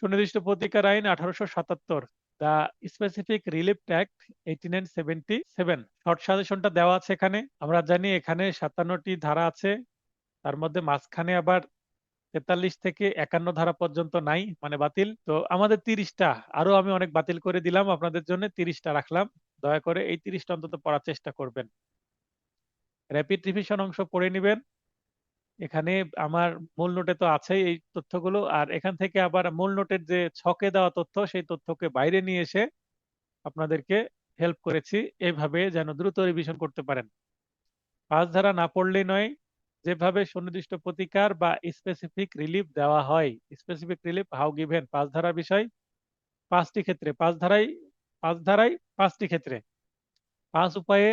সুনির্দিষ্ট প্রতিকার আইন আঠারোশো সাতাত্তর the specific relief act eighty nine seventy seven short সাজেশনটা দেওয়া আছে এখানে, আমরা জানি এখানে সাতান্নটি ধারা আছে, তার মধ্যে মাঝখানে আবার তেতাল্লিশ থেকে একান্ন ধারা পর্যন্ত নাই মানে বাতিল। তো আমাদের তিরিশটা আরও আমি অনেক বাতিল করে দিলাম, আপনাদের জন্য তিরিশটা রাখলাম। দয়া করে এই তিরিশটা অন্তত পড়ার চেষ্টা করবেন। র্যাপিড রিভিশন অংশ পড়ে নেবেন। এখানে আমার মূল নোটে তো আছেই এই তথ্যগুলো। আর এখান থেকে আবার মূল নোটের যে ছকে দেওয়া তথ্য, সেই তথ্যকে বাইরে নিয়ে এসে আপনাদেরকে হেল্প করেছি এভাবে যেন দ্রুত রিভিশন করতে পারেন। পাঁচ ধারা না পড়লেই নয়, যেভাবে সুনির্দিষ্ট প্রতিকার বা স্পেসিফিক রিলিফ দেওয়া হয় স্পেসিফিক রিলিফ হাউ গিভেন পাঁচ ধারা বিষয় পাঁচটি ক্ষেত্রে, পাঁচ ধারাই পাঁচ ধারাই পাঁচটি ক্ষেত্রে। পাঁচ উপায়ে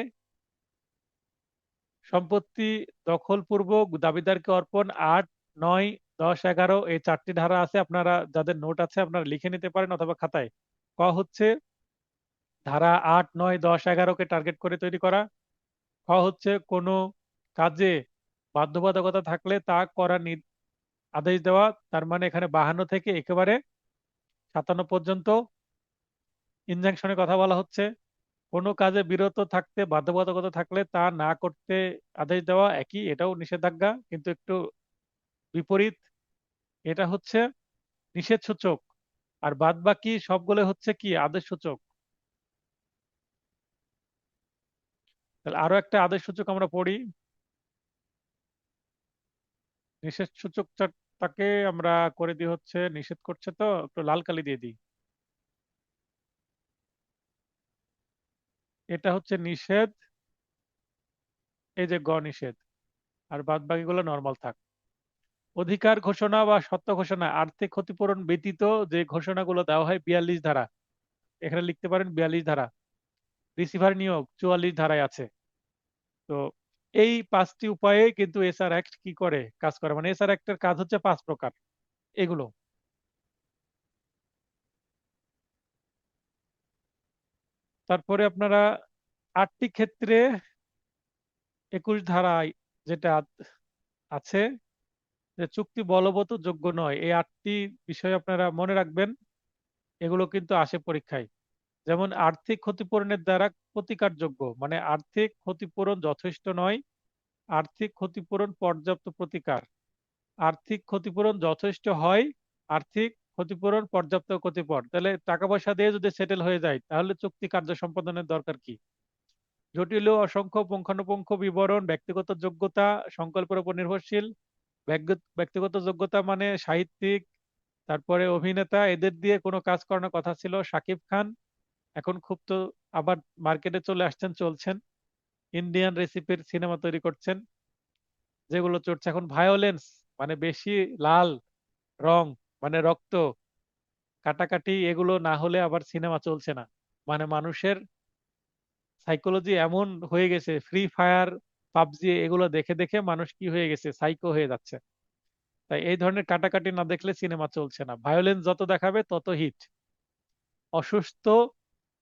সম্পত্তি দখলপূর্বক দাবিদারকে অর্পণ আট, নয়, দশ, এগারো, এই চারটি ধারা আছে। আপনারা যাদের নোট আছে, আপনারা লিখে নিতে পারেন অথবা খাতায়। ক হচ্ছে ধারা আট, নয়, দশ, এগারোকে টার্গেট করে তৈরি করা। খ হচ্ছে কোনো কাজে বাধ্যবাধকতা থাকলে তা করার আদেশ দেওয়া। তার মানে এখানে বাহান্ন থেকে একেবারে সাতান্ন পর্যন্ত ইনজাংশনের কথা বলা হচ্ছে। কোনো কাজে বিরত থাকতে, বাধ্যবাধকতা থাকলে তা না করতে আদেশ দেওয়া একই, এটাও নিষেধাজ্ঞা। কিন্তু একটু বিপরীত, এটা হচ্ছে নিষেধ সূচক আর বাদ বাকি সবগুলো হচ্ছে কি? আদেশ সূচক তাহলে আরও একটা আদেশ সূচক আমরা পড়ি। নিষেধ সূচক সূচকটাকে আমরা করে দিই হচ্ছে, নিষেধ করছে তো, একটু লাল কালি দিয়ে দিই। এটা হচ্ছে নিষেধ, এই যে গ নিষেধ, আর বাদ বাকিগুলো নর্মাল থাক। অধিকার ঘোষণা বা সত্য ঘোষণা, আর্থিক ক্ষতিপূরণ ব্যতীত যে ঘোষণাগুলো দেওয়া হয় বিয়াল্লিশ ধারা, এখানে লিখতে পারেন বিয়াল্লিশ ধারা রিসিভার নিয়োগ চুয়াল্লিশ ধারায় আছে। তো এই পাঁচটি উপায়ে কিন্তু এসআর অ্যাক্ট কি করে কাজ করে? মানে এসআর অ্যাক্টের কাজ হচ্ছে পাঁচ প্রকার, এগুলো। তারপরে আপনারা আটটি ক্ষেত্রে একুশ ধারায় যেটা আছে যে চুক্তি বলবৎ যোগ্য নয়। এই আটটি বিষয় আপনারা মনে রাখবেন, এগুলো কিন্তু আসে পরীক্ষায়। যেমন আর্থিক ক্ষতিপূরণের দ্বারা প্রতিকারযোগ্য মানে আর্থিক ক্ষতিপূরণ যথেষ্ট নয়, আর্থিক ক্ষতিপূরণ পর্যাপ্ত প্রতিকার। আর্থিক ক্ষতিপূরণ যথেষ্ট হয়, আর্থিক ক্ষতিপূরণ পর্যাপ্ত ক্ষতিপূরণ। তাহলে টাকা পয়সা দিয়ে যদি সেটেল হয়ে যায়, তাহলে চুক্তি কার্য সম্পাদনের দরকার কি? জটিল অসংখ্য পুঙ্খানুপুঙ্খ বিবরণ, ব্যক্তিগত যোগ্যতা, সংকল্পের উপর নির্ভরশীল। ব্যক্তিগত যোগ্যতা মানে সাহিত্যিক, তারপরে অভিনেতা, এদের দিয়ে কোনো কাজ করানোর কথা ছিল সাকিব খান। এখন খুব তো আবার মার্কেটে চলে আসছেন, চলছেন। ইন্ডিয়ান রেসিপির সিনেমা তৈরি করছেন, যেগুলো চলছে এখন ভায়োলেন্স মানে বেশি লাল রং মানে রক্ত, কাটাকাটি, এগুলো না হলে আবার সিনেমা চলছে না। মানে মানুষের সাইকোলজি এমন হয়ে গেছে ফ্রি ফায়ার পাবজি এগুলো দেখে দেখে মানুষ কি হয়ে গেছে সাইকো হয়ে যাচ্ছে। তাই এই ধরনের কাটাকাটি না দেখলে সিনেমা চলছে না। ভায়োলেন্স যত দেখাবে তত হিট অসুস্থ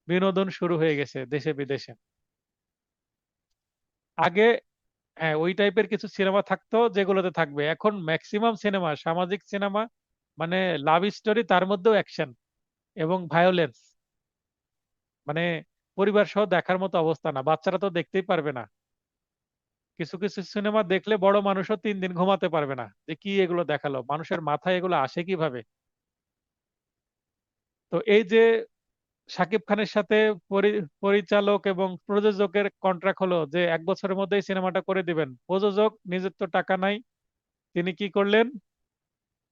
বিনোদন শুরু হয়ে গেছে দেশে বিদেশে। আগে হ্যাঁ ওই টাইপের কিছু সিনেমা থাকতো যেগুলোতে থাকবে। এখন ম্যাক্সিমাম সিনেমা সামাজিক সিনেমা মানে লাভ স্টোরি তার মধ্যেও অ্যাকশন এবং ভায়োলেন্স মানে পরিবার সহ দেখার মতো অবস্থা না। বাচ্চারা তো দেখতেই পারবে না। কিছু কিছু সিনেমা দেখলে বড় মানুষও তিন দিন ঘুমাতে পারবে না। যে কি এগুলো দেখাল? মানুষের মাথায় এগুলো আসে কীভাবে? তো এই যে শাকিব খানের সাথে পরিচালক এবং প্রযোজকের কন্ট্রাক্ট হলো যে এক বছরের মধ্যেই সিনেমাটা করে দিবেন। প্রযোজক, নিজের তো টাকা নাই। তিনি কি করলেন?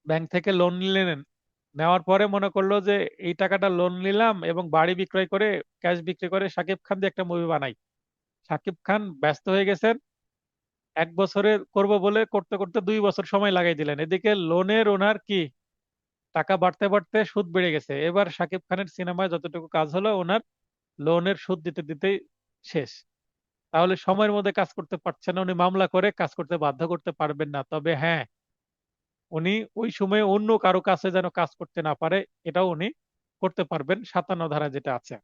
ব্যাংক থেকে লোন নিলেন। নেওয়ার পরে মনে করল যে, এই টাকাটা লোন নিলাম এবং বাড়ি বিক্রয় করে ক্যাশ বিক্রি করে শাকিব খান দিয়ে একটা মুভি বানাই। শাকিব খান ব্যস্ত হয়ে গেছেন। এক বছরে করব বলে করতে করতে দুই বছর সময় লাগাই দিলেন। এদিকে লোনের ওনার কি? টাকা বাড়তে বাড়তে সুদ বেড়ে গেছে। এবার সাকিব খানের সিনেমায় যতটুকু কাজ হলো, ওনার লোনের সুদ দিতে দিতেই শেষ। তাহলে সময়ের মধ্যে কাজ করতে পারছেন না। উনি মামলা করে কাজ করতে বাধ্য করতে পারবেন না। তবে হ্যাঁ উনি ওই সময়ে অন্য কারও কাছে যেন কাজ করতে না পারে, এটাও উনি করতে পারবেন, সাতান্ন ধারা যেটা আছে।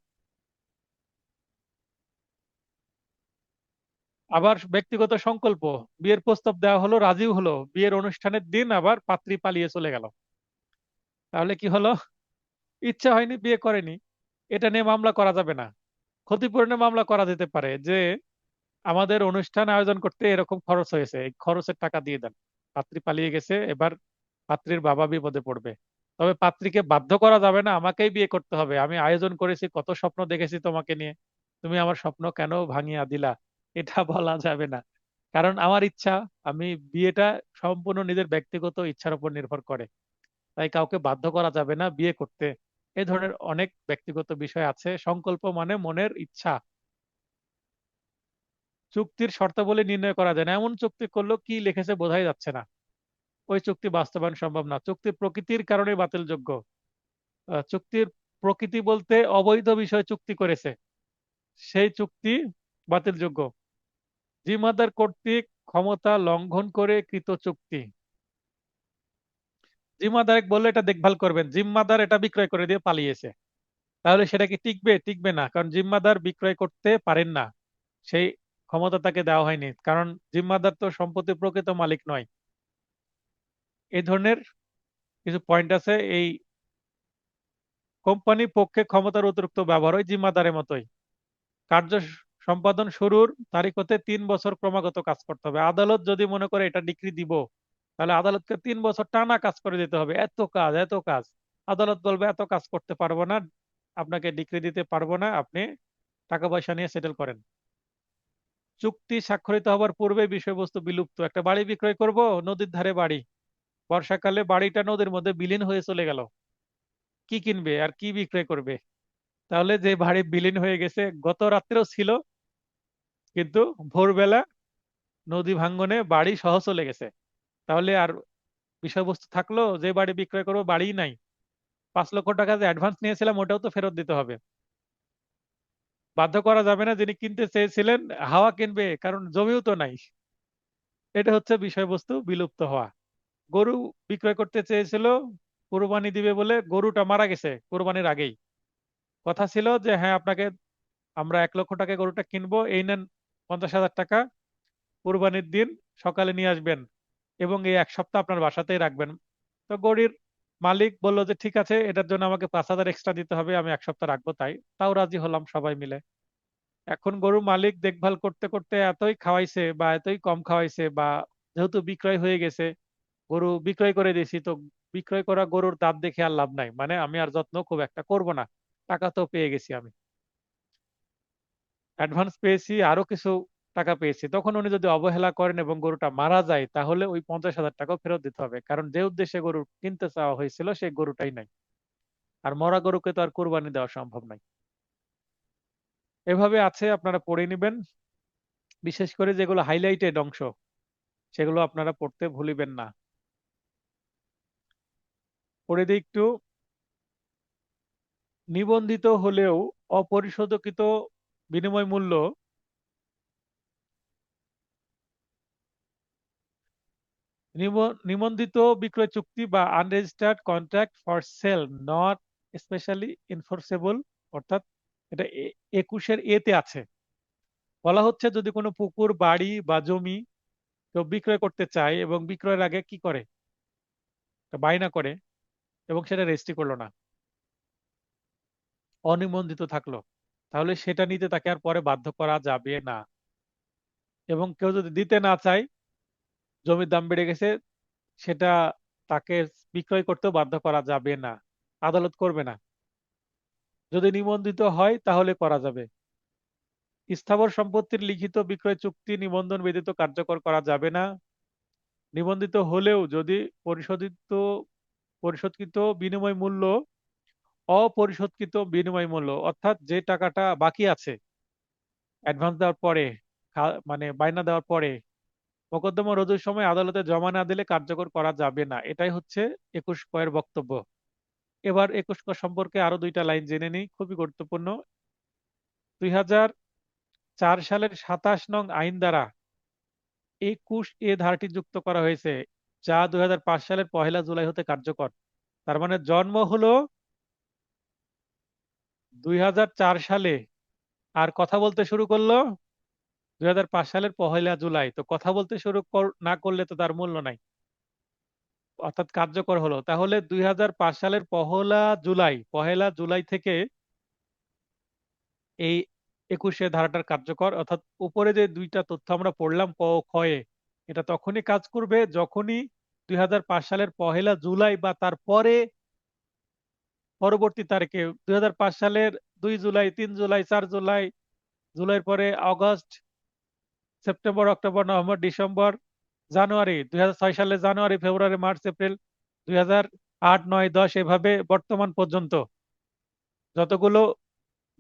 আবার ব্যক্তিগত সংকল্প, বিয়ের প্রস্তাব দেওয়া হলো, রাজিও হলো, বিয়ের অনুষ্ঠানের দিন আবার পাত্রী পালিয়ে চলে গেল। তাহলে কি হলো? ইচ্ছা হয়নি, বিয়ে করেনি। এটা নিয়ে মামলা করা যাবে না। ক্ষতিপূরণের মামলা করা যেতে পারে যে, আমাদের অনুষ্ঠান আয়োজন করতে এরকম খরচ হয়েছে, এই খরচের টাকা দিয়ে দেন। পাত্রী পালিয়ে গেছে, এবার পাত্রীর বাবা বিপদে পড়বে। তবে পাত্রীকে বাধ্য করা যাবে না, আমাকেই বিয়ে করতে হবে। আমি আয়োজন করেছি, কত স্বপ্ন দেখেছি তোমাকে নিয়ে। তুমি আমার স্বপ্ন কেন ভাঙিয়া দিলা? এটা বলা যাবে না। কারণ আমার ইচ্ছা, আমি বিয়েটা সম্পূর্ণ নিজের ব্যক্তিগত ইচ্ছার উপর নির্ভর করে। তাই কাউকে বাধ্য করা যাবে না বিয়ে করতে। এই ধরনের অনেক ব্যক্তিগত বিষয় আছে। সংকল্প মানে মনের ইচ্ছা। চুক্তির শর্তাবলী নির্ণয় করা যায় না। এমন চুক্তি করলেও কি লিখেছে বোঝাই যাচ্ছে না। ওই চুক্তি বাস্তবায়ন সম্ভব না। চুক্তি প্রকৃতির কারণে বাতিলযোগ্য। চুক্তির প্রকৃতি বলতে অবৈধ বিষয় চুক্তি করেছে। সেই চুক্তি বাতিলযোগ্য। জিম্মাদার কর্তৃক ক্ষমতা লঙ্ঘন করে কৃত চুক্তি। জিম্মাদার বললে, এটা দেখভাল করবেন। জিম্মাদার এটা বিক্রয় করে দিয়ে পালিয়েছে। তাহলে সেটা কি টিকবে? টিকবে না। কারণ জিম্মাদার বিক্রয় করতে পারেন না। সেই ক্ষমতা তাকে দেওয়া হয়নি, কারণ জিম্মাদার তো সম্পত্তির প্রকৃত মালিক নয়। এই ধরনের কিছু পয়েন্ট আছে, এই কোম্পানি পক্ষে ক্ষমতার অতিরিক্ত ব্যবহার ওই জিম্মাদারের মতোই। কার্য সম্পাদন শুরুর তারিখ হতে তিন বছর ক্রমাগত কাজ করতে হবে। আদালত যদি মনে করে এটা ডিগ্রি দিব, তাহলে আদালতকে তিন বছর টানা কাজ করে দিতে হবে। এত কাজ এত কাজ। আদালত বলবে, এত কাজ করতে পারব না, আপনাকে ডিগ্রি দিতে পারব না, আপনি টাকা পয়সা নিয়ে সেটেল করেন। চুক্তি স্বাক্ষরিত হবার পূর্বে বিষয়বস্তু বিলুপ্ত। একটা বাড়ি বিক্রয় করব, নদীর ধারে বাড়ি। বর্ষাকালে বাড়িটা নদীর মধ্যে বিলীন হয়ে চলে গেল। কি কিনবে আর কি বিক্রয় করবে? তাহলে যে বাড়ি বিলীন হয়ে গেছে, গত রাত্রেও ছিল, কিন্তু ভোরবেলা নদী ভাঙ্গনে বাড়ি সহ চলে গেছে। তাহলে আর বিষয়বস্তু থাকল, যে বাড়ি বিক্রয় করব বাড়ি নাই। পাঁচ লক্ষ টাকা যে অ্যাডভান্স নিয়েছিলাম, ওটাও তো ফেরত দিতে হবে। বাধ্য করা যাবে না যিনি কিনতে চেয়েছিলেন, হাওয়া কিনবে, কারণ জমিও তো নাই। এটা হচ্ছে বিষয়বস্তু, বিলুপ্ত হওয়া। গরু বিক্রয় করতে চেয়েছিল, কোরবানি দিবে বলে গরুটা মারা গেছে, কোরবানির আগেই। কথা ছিল যে হ্যাঁ আপনাকে, আমরা এক লক্ষ টাকা গরুটা কিনবো, এই নেন পঞ্চাশ হাজার টাকা, কোরবানির দিন সকালে নিয়ে আসবেন এবং এই এক সপ্তাহ আপনার বাসাতেই রাখবেন। তো গরুর মালিক বলল যে, ঠিক আছে, এটার জন্য আমাকে পাঁচ হাজার এক্সট্রা দিতে হবে, আমি এক সপ্তাহ রাখব। তাই, তাও রাজি হলাম সবাই মিলে। এখন গরু মালিক দেখভাল করতে করতে এতই খাওয়াইছে বা এতই কম খাওয়াইছে বা যেহেতু বিক্রয় হয়ে গেছে, গরু বিক্রয় করে দিয়েছি, তো বিক্রয় করা গরুর দাঁত দেখে আর লাভ নাই। মানে আমি আর যত্ন খুব একটা করব না, টাকা তো পেয়ে গেছি আমি। অ্যাডভান্স পেয়েছি, আরও কিছু টাকা পেয়েছি, তখন উনি যদি অবহেলা করেন এবং গরুটা মারা যায়, তাহলে ওই পঞ্চাশ হাজার টাকাও ফেরত দিতে হবে। কারণ যে উদ্দেশ্যে গরু কিনতে চাওয়া হয়েছিল সেই গরুটাই নাই। আর মরা গরুকে তো আর কোরবানি দেওয়া সম্ভব নয় এভাবে আছে, আপনারা পড়ে নেবেন। বিশেষ করে যেগুলো হাইলাইটেড অংশ, সেগুলো আপনারা পড়তে ভুলিবেন না। পড়ে দিই একটু নিবন্ধিত হলেও অপরিশোধকৃত বিনিময় মূল্য নিবন্ধিত বিক্রয় চুক্তি বা unregistered contract for sale not specially enforceable অর্থাৎ এটা একুশের এতে আছে। বলা হচ্ছে যদি কোনো পুকুর, বাড়ি বা জমি কেউ বিক্রয় করতে চায় এবং বিক্রয়ের আগে কি করে? বায়না করে এবং সেটা রেজিস্ট্রি করল না। অনিবন্ধিত থাকল। তাহলে সেটা নিতে তাকে আর পরে বাধ্য করা যাবে না। এবং কেউ যদি দিতে না চায় জমির দাম বেড়ে গেছে, সেটা তাকে বিক্রয় করতেও বাধ্য করা যাবে না, আদালত করবে না। যদি নিবন্ধিত হয়, তাহলে করা যাবে। স্থাবর সম্পত্তির লিখিত বিক্রয় চুক্তি নিবন্ধন ব্যতীত কার্যকর করা যাবে না। নিবন্ধিত হলেও যদি পরিশোধিত, পরিশোধকৃত বিনিময় মূল্য, অপরিশোধকৃত বিনিময় মূল্য, অর্থাৎ যে টাকাটা বাকি আছে অ্যাডভান্স দেওয়ার পরে মানে বায়না দেওয়ার পরে মোকদ্দমা রুজুর সময় আদালতে জমা না দিলে কার্যকর করা যাবে না। এটাই হচ্ছে একুশ কয়ের বক্তব্য। এবার একুশ ক সম্পর্কে আরও দুইটা লাইন জেনে নিই, খুবই গুরুত্বপূর্ণ। দুই চার সালের সাতাশ নং আইন দ্বারা একুশ এ ধারাটি যুক্ত করা হয়েছে, যা দুই হাজার পাঁচ সালের পহেলা জুলাই হতে কার্যকর। তার মানে জন্ম হলো দুই সালে। আর কথা বলতে শুরু করল দুই হাজার পাঁচ সালের পহেলা জুলাই, তো কথা বলতে শুরু না করলে তো তার মূল্য নাই। অর্থাৎ কার্যকর হলো। তাহলে দুই সালের পহেলা জুলাই পহেলা জুলাই থেকে এই একুশে ধারাটার কার্যকর, অর্থাৎ উপরে যে দুইটা তথ্য আমরা পড়লাম ক খয়ে এটা তখনই কাজ করবে যখনই দুই হাজার পাঁচ সালের পহেলা জুলাই বা তার পরে পরবর্তী তারিখে, দুই হাজার পাঁচ সালের দুই জুলাই, তিন জুলাই, চার জুলাই, জুলাইয়ের পরে August September, October, November, December, January, দুই হাজার ছয় সালে জানুয়ারি, ফেব্রুয়ারি, মার্চ, এপ্রিল, দুই আট, নয়, দশ, এভাবে বর্তমান পর্যন্ত। যতগুলো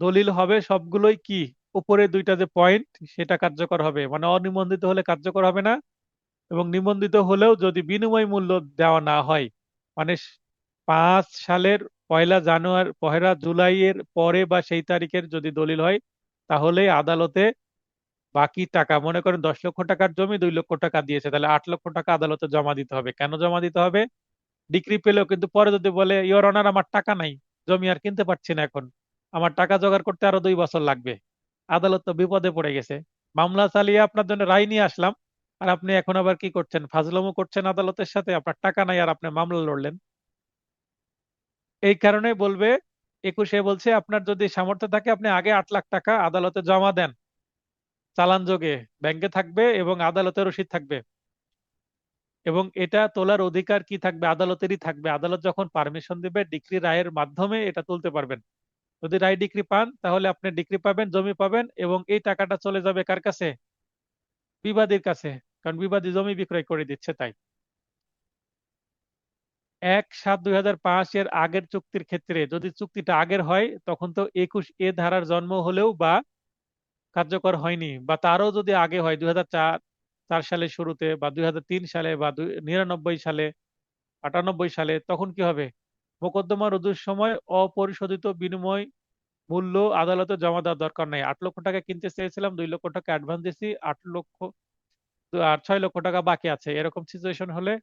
দলিল হবে, সবগুলোই কি? উপরে দুইটা যে পয়েন্ট সেটা কার্যকর হবে। মানে অনিবন্ধিত হলে কার্যকর হবে না, এবং নিবন্ধিত হলেও যদি বিনিময় মূল্য দেওয়া না হয় মানে পাঁচ সালের পয়লা জানুয়ারি, পহেলা জুলাইয়ের পরে বা সেই তারিখের যদি দলিল হয়, তাহলে আদালতে বাকি টাকা, মনে করেন দশ লক্ষ টাকার জমি দুই লক্ষ টাকা দিয়েছে, তাহলে আট লক্ষ টাকা আদালতে জমা দিতে হবে। কেন জমা দিতে হবে? ডিগ্রি পেলেও কিন্তু পরে যদি বলে ইয়র অনার আমার টাকা নাই, জমি আর কিনতে পারছি না এখন, আমার টাকা জোগাড় করতে আরও দুই বছর লাগবে। আদালত তো বিপদে পড়ে গেছে। মামলা চালিয়ে আপনার জন্য রায় নিয়ে আসলাম, আর আপনি এখন আবার কি করছেন? ফাজলামো করছেন আদালতের সাথে, আপনার টাকা নাই আর আপনি মামলা লড়লেন। এই কারণে বলবে, একুশে বলছে, আপনার যদি সামর্থ্য থাকে, আপনি আগে আট লাখ টাকা আদালতে জমা দেন। চালান যোগে ব্যাংকে থাকবে এবং আদালতের রসিদ থাকবে। এবং এটা তোলার অধিকার কি থাকবে? আদালতেরই থাকবে। আদালত যখন পারমিশন দিবে ডিগ্রি রায়ের মাধ্যমে এটা তুলতে পারবেন। যদি রায় ডিগ্রি পান, তাহলে আপনি ডিগ্রি পাবেন, জমি পাবেন এবং এই টাকাটা চলে যাবে কার কাছে? বিবাদীর কাছে। কারণ বিবাদী জমি বিক্রয় করে দিচ্ছে তাই। এক সাত দুই হাজার পাঁচ এর আগের চুক্তির ক্ষেত্রে যদি চুক্তিটা আগের হয়, তখন তো একুশ এ ধারার জন্ম হলেও বা কার্যকর হয়নি বা তারও যদি আগে হয় দুই চার সালের শুরুতে বা দুই হাজার তিন সালে বা নিরানব্বই সালে, আটানব্বই সালে, তখন কি হবে? মোকদ্দমা রুজুর সময় অপরিশোধিত বিনিময় মূল্য আদালতে জমা দেওয়ার দরকার নাই। আট লক্ষ টাকা কিনতে চেয়েছিলাম, দুই লক্ষ টাকা অ্যাডভান্স দিয়েছি, আট লক্ষ, আর ছয় লক্ষ টাকা বাকি আছে। এরকম সিচুয়েশন হলে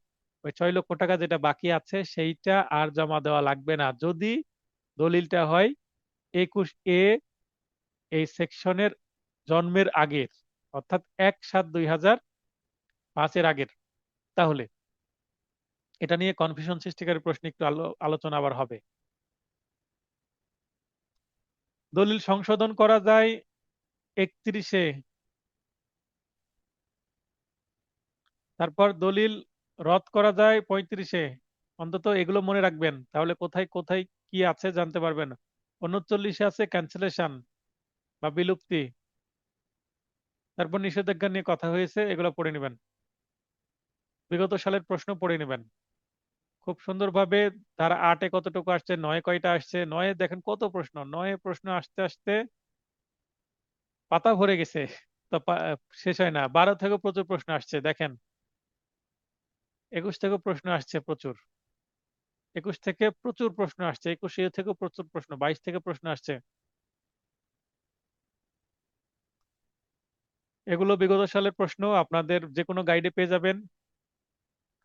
ওই ছয় লক্ষ টাকা যেটা বাকি আছে সেইটা আর জমা দেওয়া লাগবে না। যদি দলিলটা হয়, একুশ এ, এই সেকশনের জন্মের আগের, অর্থাৎ এক সাত দুই হাজার পাঁচের আগের। তাহলে এটা নিয়ে কনফিউশন সৃষ্টিকারী প্রশ্ন একটু আলোচনা আবার হবে। দলিল সংশোধন করা যায় একত্রিশে। তারপর দলিল রদ করা যায় পঁয়ত্রিশে। অন্তত এগুলো মনে রাখবেন। তাহলে কোথায় কোথায় কি আছে জানতে পারবেন। উনচল্লিশে আছে ক্যান্সেলেশন বা বিলুপ্তি। তারপর নিষেধাজ্ঞা নিয়ে কথা হয়েছে, এগুলো পড়ে নেবেন। বিগত সালের প্রশ্ন পড়ে নেবেন। খুব সুন্দরভাবে তারা আটে কতটুকু আসছে, নয় কয়টা আসছে, নয়ে দেখেন কত প্রশ্ন, নয়ে প্রশ্ন আসতে আসতে পাতা ভরে গেছে। তো শেষ হয় না। বারো থেকে প্রচুর প্রশ্ন আসছে, দেখেন। একুশ থেকে প্রশ্ন আসছে প্রচুর। একুশ থেকে প্রচুর প্রশ্ন আসছে, একুশে থেকে প্রচুর প্রশ্ন, বাইশ থেকে প্রশ্ন আসছে। এগুলো বিগত সালের প্রশ্ন। আপনাদের যে কোনো গাইডে পেয়ে যাবেন।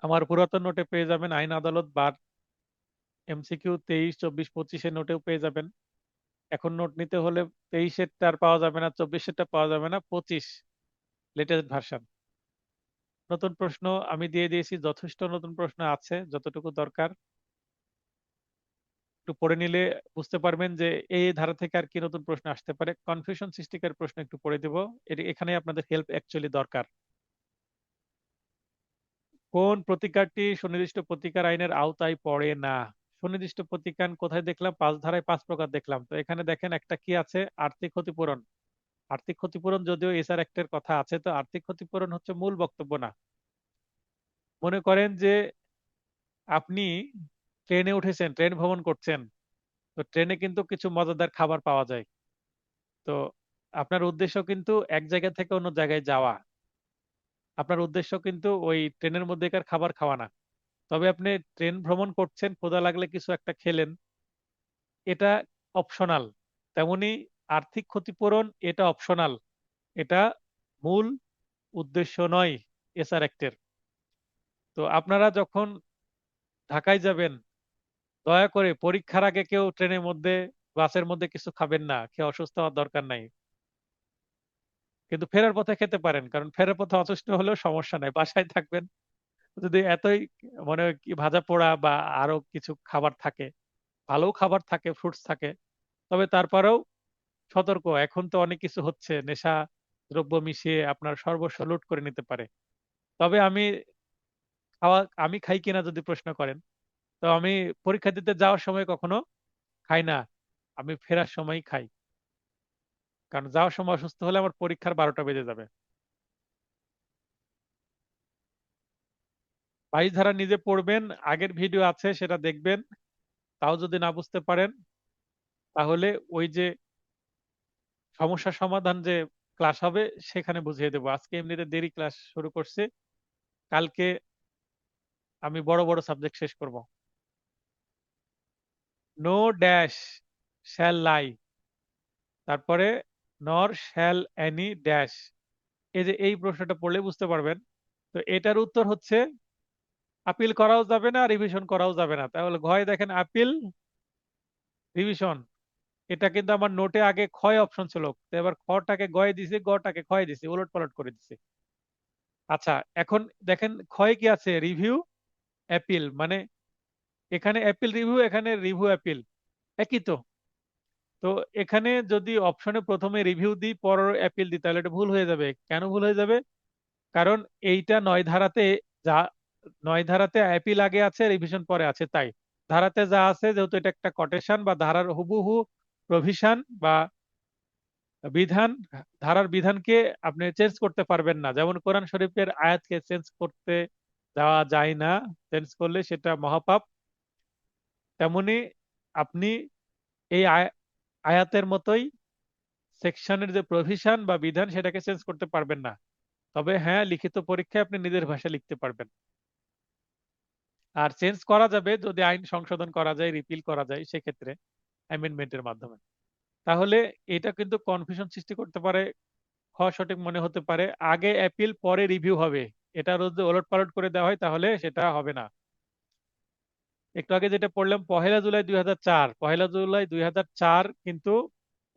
আমার পুরাতন নোটে পেয়ে যাবেন। আইন আদালত বার। এমসিকিউ তেইশ, চব্বিশ পঁচিশের নোটেও পেয়ে যাবেন। এখন নোট নিতে হলে তেইশেরটা আর পাওয়া যাবে না চব্বিশেরটা পাওয়া যাবে না, পঁচিশ লেটেস্ট ভার্সান নতুন প্রশ্ন আমি দিয়ে দিয়েছি, যথেষ্ট নতুন প্রশ্ন আছে, যতটুকু দরকার। একটু পড়ে নিলে বুঝতে পারবেন যে এই ধারা থেকে আর কি নতুন প্রশ্ন আসতে পারে। কনফিউশন সৃষ্টিকার প্রশ্ন একটু পড়ে দেব। এখানে আপনাদের হেল্প অ্যাকচুয়ালি দরকার। কোন প্রতিকারটি সুনির্দিষ্ট প্রতিকার আইনের আওতায় পড়ে না? সুনির্দিষ্ট প্রতিকার কোথায় দেখলাম? পাঁচ ধারায় পাঁচ প্রকার দেখলাম। তো এখানে দেখেন একটা কি আছে? আর্থিক ক্ষতিপূরণ। আর্থিক ক্ষতিপূরণ যদিও এসআর অ্যাক্টের কথা আছে, তো আর্থিক ক্ষতিপূরণ হচ্ছে মূল বক্তব্য না। মনে করেন যে আপনি ট্রেনে উঠেছেন, ট্রেন ভ্রমণ করছেন, তো ট্রেনে কিন্তু কিছু মজাদার খাবার পাওয়া যায়। তো আপনার উদ্দেশ্য কিন্তু এক জায়গা থেকে অন্য জায়গায় যাওয়া। আপনার উদ্দেশ্য কিন্তু ওই ট্রেনের মধ্যেকার খাবার খাওয়া না। তবে আপনি ট্রেন ভ্রমণ করছেন, ক্ষুধা লাগলে কিছু একটা খেলেন, এটা অপশনাল তেমনি আর্থিক ক্ষতিপূরণ, এটা অপশনাল এটা মূল উদ্দেশ্য নয় এসআর অ্যাক্টের তো আপনারা যখন ঢাকায় যাবেন দয়া করে পরীক্ষার আগে কেউ ট্রেনের মধ্যে, বাসের মধ্যে কিছু খাবেন না, খেয়ে অসুস্থ হওয়ার দরকার নাই। কিন্তু ফেরার পথে খেতে পারেন, কারণ ফেরার পথে অসুস্থ হলেও সমস্যা নাই, বাসায় থাকবেন। যদি এতই মনে কি ভাজা পোড়া বা আরও কিছু খাবার থাকে, ভালো খাবার থাকে ফ্রুটস থাকে, তবে তারপরেও সতর্ক, এখন তো অনেক কিছু হচ্ছে, নেশা দ্রব্য মিশিয়ে আপনার সর্বস্ব লুট করে নিতে পারে। তবে আমি খাওয়া, আমি খাই কিনা যদি প্রশ্ন করেন তো আমি পরীক্ষা দিতে যাওয়ার সময় কখনো খাই না, আমি ফেরার সময় খাই। কারণ যাওয়ার সময় অসুস্থ হলে আমার পরীক্ষার বারোটা বেজে যাবে। বাইশ ধারা নিজে পড়বেন, আগের ভিডিও আছে, সেটা দেখবেন। তাও যদি না বুঝতে পারেন, তাহলে ওই যে সমস্যা সমাধান যে ক্লাস হবে, সেখানে বুঝিয়ে দেবো। আজকে এমনিতে দেরি ক্লাস শুরু করছি। কালকে আমি বড় বড় সাবজেক্ট শেষ করব। নো ড্যাশ শ্যাল লাই তারপরে নর শ্যাল অ্যানি ড্যাশ এই যে এই প্রশ্নটা পড়লে বুঝতে পারবেন। তো এটার উত্তর হচ্ছে আপিল করাও যাবে না রিভিশন করাও যাবে না। তাহলে ঘয় দেখেন আপিল রিভিশন এটা কিন্তু আমার নোটে আগে ক্ষয় অপশন ছিল। তো এবার খটাকে গয়ে দিছি, গটাকে ক্ষয় দিছি উলট পালট করে দিছি। আচ্ছা এখন দেখেন ক্ষয় কি আছে? রিভিউ অ্যাপিল মানে এখানে অ্যাপিল রিভিউ এখানে রিভিউ অ্যাপিল একই তো। তো এখানে যদি অপশনে প্রথমে রিভিউ দিই পর অ্যাপিল দিই, তাহলে এটা ভুল হয়ে যাবে। কেন ভুল হয়ে যাবে? কারণ এইটা নয় ধারাতে যা, নয় ধারাতে অ্যাপিল আগে আছে রিভিশন পরে আছে, তাই। ধারাতে যা আছে, যেহেতু এটা একটা কটেশন বা ধারার হুবহু প্রভিশন বা বিধান, ধারার বিধানকে আপনি চেঞ্জ করতে পারবেন না। যেমন কোরআন শরীফের আয়াতকে চেঞ্জ করতে দেওয়া যায় না। চেঞ্জ করলে সেটা মহাপাপ। তেমনি আপনি এই আয়াতের মতোই সেকশনের যে প্রভিশন বা বিধান সেটাকে চেঞ্জ করতে পারবেন না। তবে হ্যাঁ লিখিত পরীক্ষায় আপনি নিজের ভাষায় লিখতে পারবেন। আর চেঞ্জ করা যাবে যদি আইন সংশোধন করা যায় রিপিল করা যায় সেক্ষেত্রে অ্যামেন্ডমেন্টের মাধ্যমে। তাহলে এটা কিন্তু কনফিউশন সৃষ্টি করতে পারে খ সঠিক মনে হতে পারে। আগে অ্যাপিল পরে রিভিউ হবে। এটা যদি ওলট পালট করে দেওয়া হয় তাহলে সেটা হবে না। একটু আগে যেটা পড়লাম, পহেলা জুলাই দুই হাজার চার, পহেলা জুলাই দুই হাজার চার কিন্তু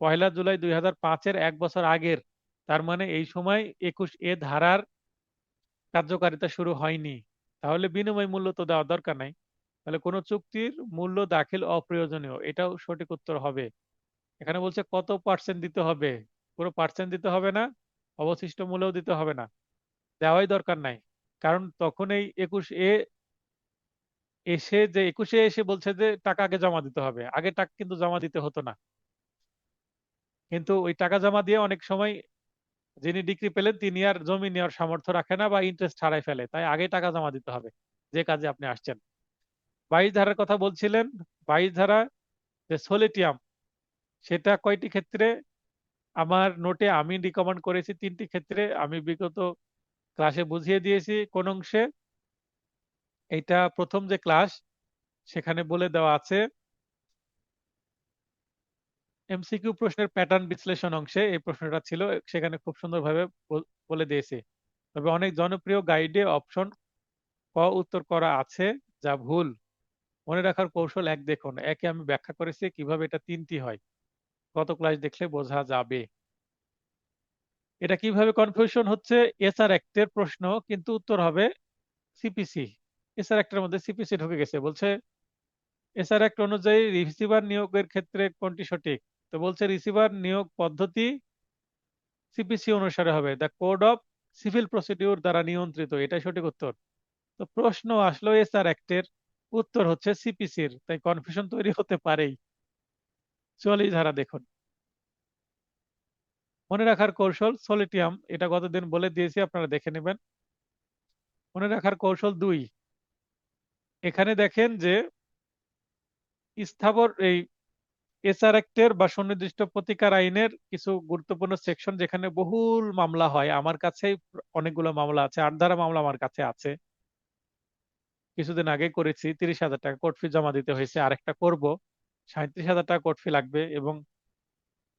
পহেলা জুলাই দুই এর এক বছর আগের, তার মানে এই সময় একুশ এ ধারার কার্যকারিতা শুরু হয়নি। তাহলে বিনিময় মূল্য তো দেওয়ার দরকার নাই। তাহলে কোনো চুক্তির মূল্য দাখিল অপ্রয়োজনীয়, এটাও সঠিক উত্তর হবে। এখানে বলছে কত পার্সেন্ট দিতে হবে? পুরো পার্সেন্ট দিতে হবে না, অবশিষ্ট মূল্যও দিতে হবে না। দেওয়াই দরকার নাই। কারণ তখন এই একুশ এ এসে যে একুশে এসে বলছে যে টাকা আগে জমা দিতে হবে। আগে টাকা কিন্তু জমা দিতে হতো না। কিন্তু ওই টাকা জমা দিয়ে অনেক সময় যিনি ডিগ্রি পেলেন, তিনি আর জমি নেওয়ার সামর্থ্য রাখে না বা ইন্টারেস্ট হারাই ফেলে। তাই আগে টাকা জমা দিতে হবে, যে কাজে আপনি আসছেন। বাইশ ধারার কথা বলছিলেন বাইশ ধারা যে সোলিটিয়াম, সেটা কয়টি ক্ষেত্রে? আমার নোটে আমি রিকমেন্ড করেছি তিনটি ক্ষেত্রে। আমি বিগত ক্লাসে বুঝিয়ে দিয়েছি কোন অংশে। এইটা প্রথম যে ক্লাস, সেখানে বলে দেওয়া আছে এমসিকিউ প্রশ্নের প্যাটার্ন বিশ্লেষণ অংশে এই প্রশ্নটা ছিল, সেখানে খুব সুন্দরভাবে বলে দিয়েছে। তবে অনেক জনপ্রিয় গাইডে অপশন ক উত্তর করা আছে, যা ভুল। মনে রাখার কৌশল এক, দেখুন। একে আমি ব্যাখ্যা করেছি, কীভাবে এটা তিনটি হয়। গত ক্লাস দেখলে বোঝা যাবে। এটা কীভাবে কনফিউশন হচ্ছে? এসআর অ্যাক্টের প্রশ্ন, কিন্তু উত্তর হবে সিপিসি এসআর অ্যাক্টের মধ্যে সিপিসি ঢুকে গেছে। বলছে এসআর অ্যাক্ট অনুযায়ী রিসিভার নিয়োগের ক্ষেত্রে কোনটি সঠিক? তো বলছে রিসিভার নিয়োগ পদ্ধতি সিপিসি অনুসারে হবে। The code of civil procedure দ্বারা নিয়ন্ত্রিত। এটাই সঠিক উত্তর। তো প্রশ্ন আসলো এসআর অ্যাক্টের উত্তর হচ্ছে সিপিসির তাই কনফিউশন তৈরি হতে পারেই। চুয়াল্লিশ ধারা দেখুন। মনে রাখার কৌশল সলিটিয়াম এটা গতদিন বলে দিয়েছি, আপনারা দেখে নেবেন। মনে রাখার কৌশল দুই। এখানে দেখেন যে স্থাবর এই এসআর অ্যাক্টের বা সুনির্দিষ্ট প্রতিকার আইনের কিছু গুরুত্বপূর্ণ সেকশন যেখানে বহুল মামলা হয়, আমার কাছে অনেকগুলো মামলা আছে, আট ধারা মামলা আমার কাছে আছে। কিছুদিন আগে করেছি, তিরিশ হাজার টাকা কোর্ট ফি জমা দিতে হয়েছে, আরেকটা করব সাঁত্রিশ হাজার টাকা কোর্ট ফি লাগবে এবং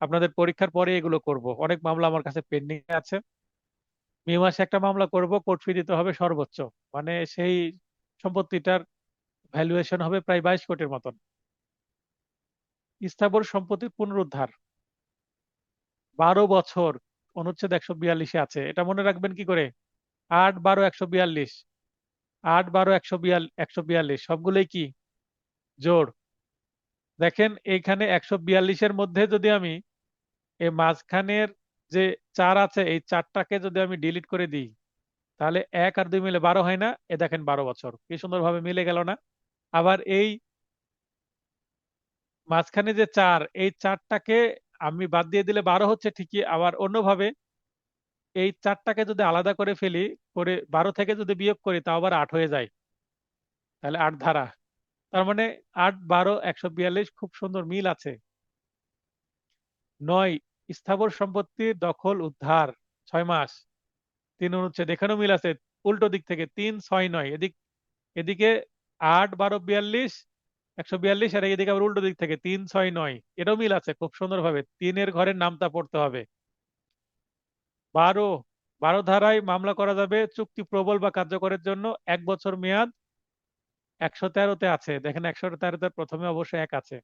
আপনাদের পরীক্ষার পরে এগুলো করব। অনেক মামলা আমার কাছে পেন্ডিং আছে। মে মাসে একটা মামলা করব, কোর্ট ফি দিতে হবে সর্বোচ্চ। মানে সেই সম্পত্তিটার ভ্যালুয়েশন হবে প্রায় বাইশ কোটির মতন। স্থাবর সম্পত্তির পুনরুদ্ধার। বারো বছর, অনুচ্ছেদ একশো বিয়াল্লিশে আছে। এটা মনে রাখবেন কি করে? আট বারো একশো বিয়াল্লিশ। আট বারো একশো বিয়াল, একশো বিয়াল্লিশ। সবগুলোই কি? জোড়। দেখেন, এইখানে একশো বিয়াল্লিশের মধ্যে যদি আমি এই মাঝখানের যে চার আছে, এই চারটাকে যদি আমি ডিলিট করে দিই, তাহলে এক আর দুই মিলে বারো হয় না? এ দেখেন বারো বছর। কি সুন্দরভাবে মিলে গেল না? আবার এই মাঝখানে যে চার, এই চারটাকে আমি বাদ দিয়ে দিলে বারো হচ্ছে ঠিকই, আবার অন্যভাবে এই চারটাকে যদি আলাদা করে ফেলি, করে বারো থেকে যদি বিয়োগ করি, তাও আবার আট হয়ে যায়। তাহলে আট ধারা। তার মানে আট, বারো, একশো বিয়াল্লিশ খুব সুন্দর মিল আছে। নয়, স্থাবর সম্পত্তির দখল উদ্ধার, ছয় মাস। তিন অনুচ্ছেদ, এখানেও মিল আছে। উল্টো দিক থেকে, তিন, ছয়, নয়। এদিক, এদিকে আট, বারো, বিয়াল্লিশ, একশো বিয়াল্লিশ আর এইদিকে আবার উল্টো দিক থেকে তিন, ছয়, নয়। এটাও মিল আছে খুব সুন্দরভাবে। তিনের ঘরের নামটা পড়তে হবে। বারো বারো ধারায় মামলা করা যাবে চুক্তি প্রবল বা কার্যকরের জন্য। এক বছর মেয়াদ। একশো তেরোতে আছে। দেখেন একশো তেরোতে প্রথমে অবশ্যই এক আছে।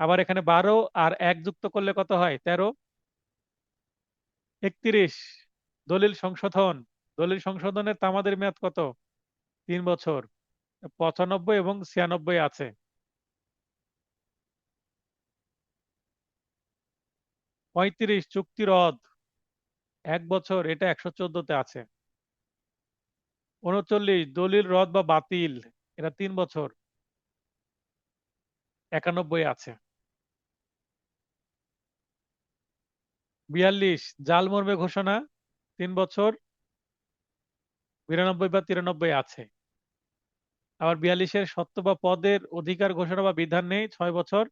আবার এখানে বারো আর এক যুক্ত করলে কত হয়? তেরো। একত্রিশ। দলিল সংশোধন। দলিল সংশোধনের তামাদের মেয়াদ কত? তিন বছর, পঁচানব্বই এবং ছিয়ানব্বই আছে। পঁয়ত্রিশ চুক্তি রদ, এক বছর, এটা একশো চোদ্দতে আছে। উনচল্লিশ, দলিল, রদ বা বাতিল, এটা তিন বছর, একানব্বই আছে। বিয়াল্লিশ, জাল মর্মে ঘোষণা, তিন বছর, বিরানব্বই বা তিরানব্বই আছে। আবার বিয়াল্লিশের সত্য বা পদের অধিকার ঘোষণা বা বিধান নেই, ছয় বছর।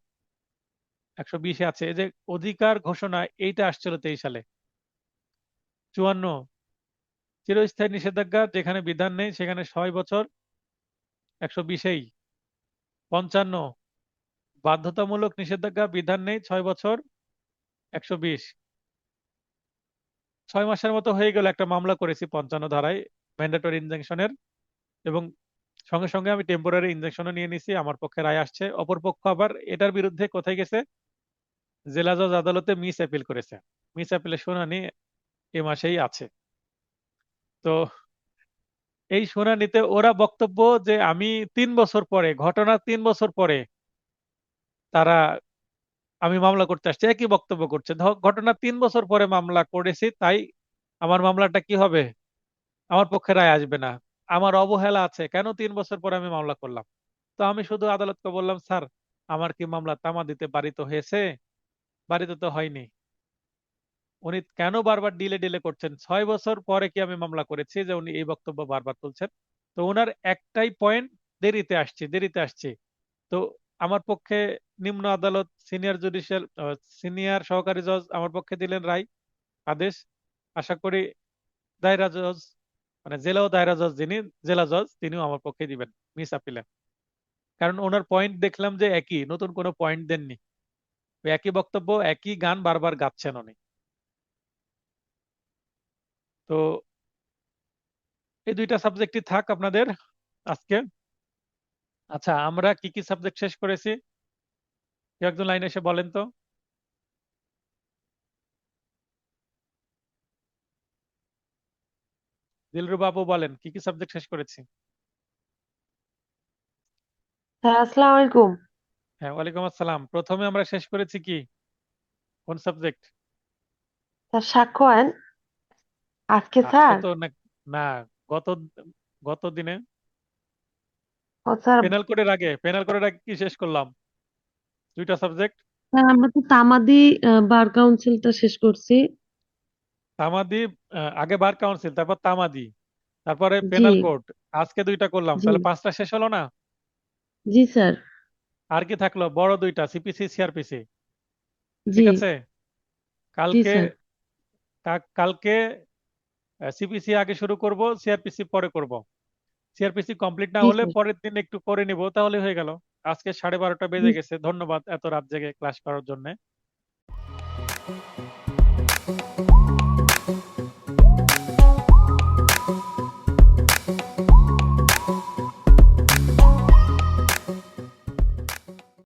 একশো বিশে আছে। এই যে অধিকার ঘোষণা, এইটা আসছিল তেইশ সালে। চুয়ান্ন। চিরস্থায়ী নিষেধাজ্ঞা, যেখানে বিধান নেই, সেখানে ছয় বছর। একশো বিশেই পঞ্চান্ন। বাধ্যতামূলক নিষেধাজ্ঞা, বিধান নেই, ছয় বছর। একশো বিশ। ছয় মাসের মতো হয়ে গেল একটা মামলা করেছি পঞ্চান্ন ধারায় ম্যান্ডেটরি ইনজেকশনের এবং সঙ্গে সঙ্গে আমি টেম্পোরারি ইনজেকশনও নিয়ে নিছি, আমার পক্ষে রায় আসছে। অপর পক্ষ আবার এটার বিরুদ্ধে কোথায় গেছে? জেলা জজ আদালতে মিস অ্যাপিল করেছে। মিস অ্যাপিলের শুনানি এ মাসেই আছে। তো এই শুনানিতে ওরা বক্তব্য যে আমি তিন বছর পরে, ঘটনার তিন বছর পরে তারা আমি মামলা করতে আসছি, একই বক্তব্য করছে। ঘটনার তিন বছর পরে মামলা করেছি, তাই আমার মামলাটা কি হবে? আমার পক্ষে রায় আসবে না। আমার অবহেলা আছে, কেন তিন বছর পরে আমি মামলা করলাম? তো আমি শুধু আদালতকে বললাম, স্যার, আমার কি মামলা তামা দিতে বাড়িতে হয়েছে? বাড়িতে তো হয়নি। উনি কেন বারবার ডিলে ডিলে করছেন? ছয় বছর পরে কি আমি মামলা করেছি যে উনি এই বক্তব্য বারবার তুলছেন? তো ওনার একটাই পয়েন্ট দেরিতে আসছে দেরিতে আসছে। তো আমার পক্ষে নিম্ন আদালত সিনিয়র জুডিশিয়াল সিনিয়র সহকারী জজ আমার পক্ষে দিলেন রায় আদেশ। আশা করি দায়রা জজ মানে জেলা ও দায়রা জজ যিনি, জেলা জজ তিনিও আমার পক্ষে দিবেন, মিস আপিলে। কারণ ওনার পয়েন্ট দেখলাম যে একই, নতুন কোনো পয়েন্ট দেননি। একই বক্তব্য, একই গান বারবার গাচ্ছেন উনি। তো এই দুইটা সাবজেক্টই থাক আপনাদের আজকে। আচ্ছা আমরা কি কি সাবজেক্ট শেষ করেছি? একজন লাইনে এসে বলেন তো। দিলরু বাবু বলেন কি কি সাবজেক্ট শেষ করেছি? হ্যাঁ আসসালামু আলাইকুম। হ্যাঁ ওয়ালাইকুম আসসালাম। প্রথমে আমরা শেষ করেছি কি? কোন সাবজেক্ট স্যার সাক্ষ্য আইন আজকে আজকে স্যার? তো না না গত গত দিনে। ও স্যার। পেনাল কোডের আগে পেনাল কোডের আগে কি শেষ করলাম? দুইটা সাবজেক্ট স্যার আমরা তো তামাদি বার কাউন্সিলটা শেষ করছি। তামাদি আগে বার কাউন্সিল তারপর তামাদি তারপরে পেনাল কোড আজকে দুইটা করলাম তাহলে পাঁচটা শেষ হলো না? জি স্যার। আর কি থাকল? বড় দুইটা সিপিসি সিআরপিসি জি। ঠিক আছে? জি কালকে স্যার কালকে সিপিসি আগে শুরু করব সিআরপিসি পরে করব। সিআরপিসি কমপ্লিট না হলে পরের দিন একটু করে নিব তাহলে হয়ে গেল। আজকে সাড়ে বারোটা বেজে গেছে ধন্যবাদ এত রাত জেগে ক্লাস করার জন্য।